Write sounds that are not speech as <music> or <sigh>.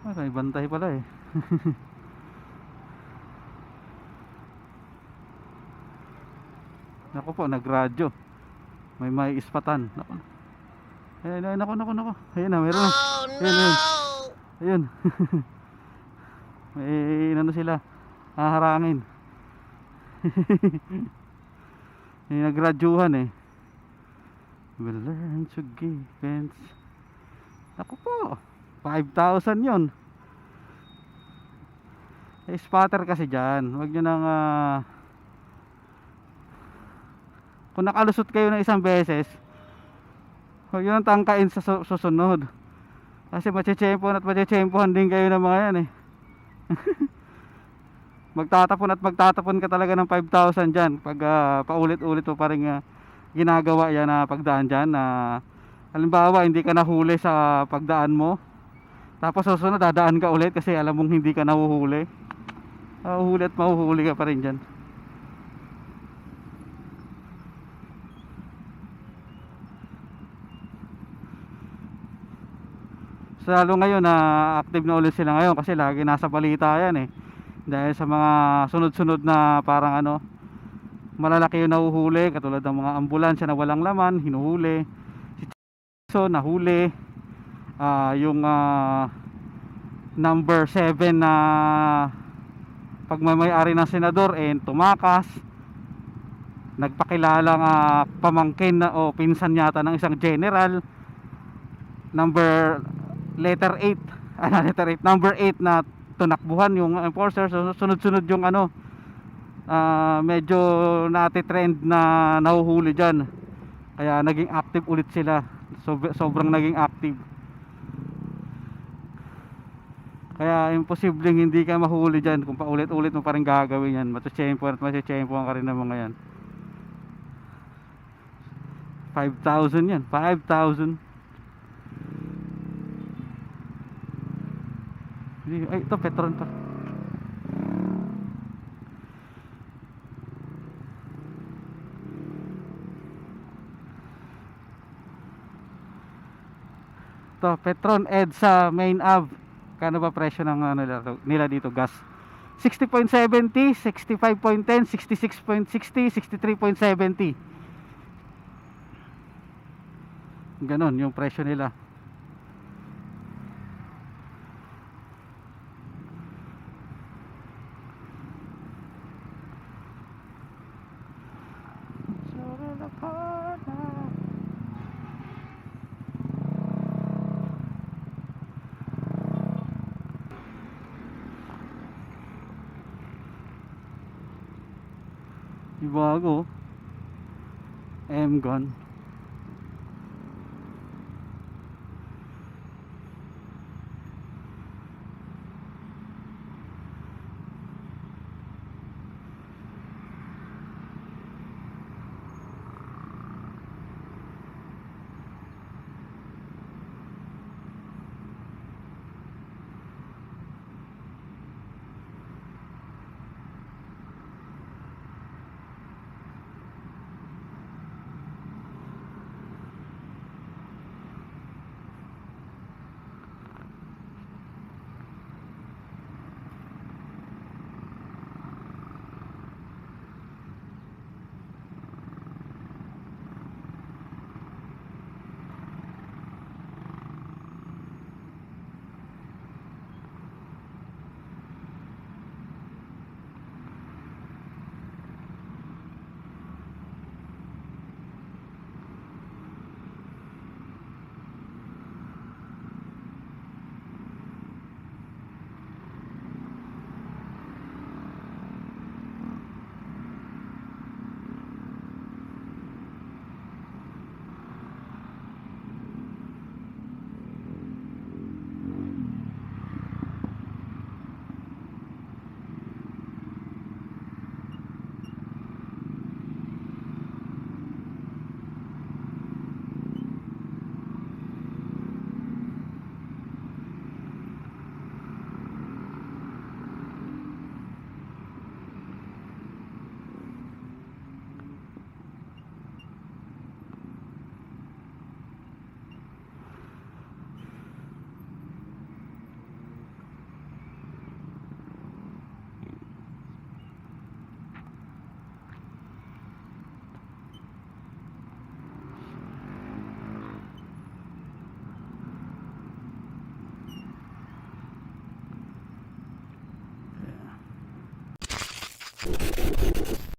Ah, may bantay pala eh. <laughs> Naku po, nagradyo. May may ispatan. Naku. Ayun, ayun, naku, naku, naku. Ayun na, meron. Oh, no! Ayun, ayun. <laughs> Ayun. may ano sila. Haharangin. <laughs> may nagradyuhan eh. Will learn to give fence. Naku po. 5,000 yon. Eh, spotter kasi dyan. Huwag nyo nang ah, kung nakalusot kayo ng isang beses huwag nyo nang tangkain sa su- susunod. Kasi machechempohan at machechempohan din kayo ng mga yan eh. <laughs> magtatapon at magtatapon ka talaga ng 5,000 dyan pag ah, paulit-ulit mo pa rin ah, ginagawa yan na pagdaan dyan na halimbawa hindi ka nahuli sa pagdaan mo tapos susunod dadaan ka ulit kasi alam mong hindi ka nahuhuli. Mahuhuli at mahuhuli ka pa rin dyan. Lalo ngayon na active na ulit sila ngayon kasi lagi nasa balita yan eh. Dahil sa mga sunod-sunod na parang ano malalaki yung nahuhuli. Katulad ng mga ambulansya na walang laman hinuhuli. Si so nahuli Ah, yung ah, number 7 na pagmamayari ng senador eh tumakas. Nagpakilalang ah, pamangkin na o pinsan yata ng isang general. Number letter 8 <laughs> ano letter 8 number 8 na tunakbuhan yung enforcer. So, sunod-sunod yung ano ah, medyo nati-trend na nahuhuli dyan. Kaya naging active ulit sila. Sob- sobrang naging active kaya imposibleng hindi ka mahuli dyan. Kung paulit-ulit mo pa rin gagawin yan matuchempo at matuchempo ka rin ng mga yan. 5,000 yan. 5,000 Hindi, ay ito Petron pa to Petron Ed sa main Ave kano ba presyo ng ano nila, dito gas? 60.70 65.10 66.60 63.70 ganon yung presyo nila Yung bago. M-gun.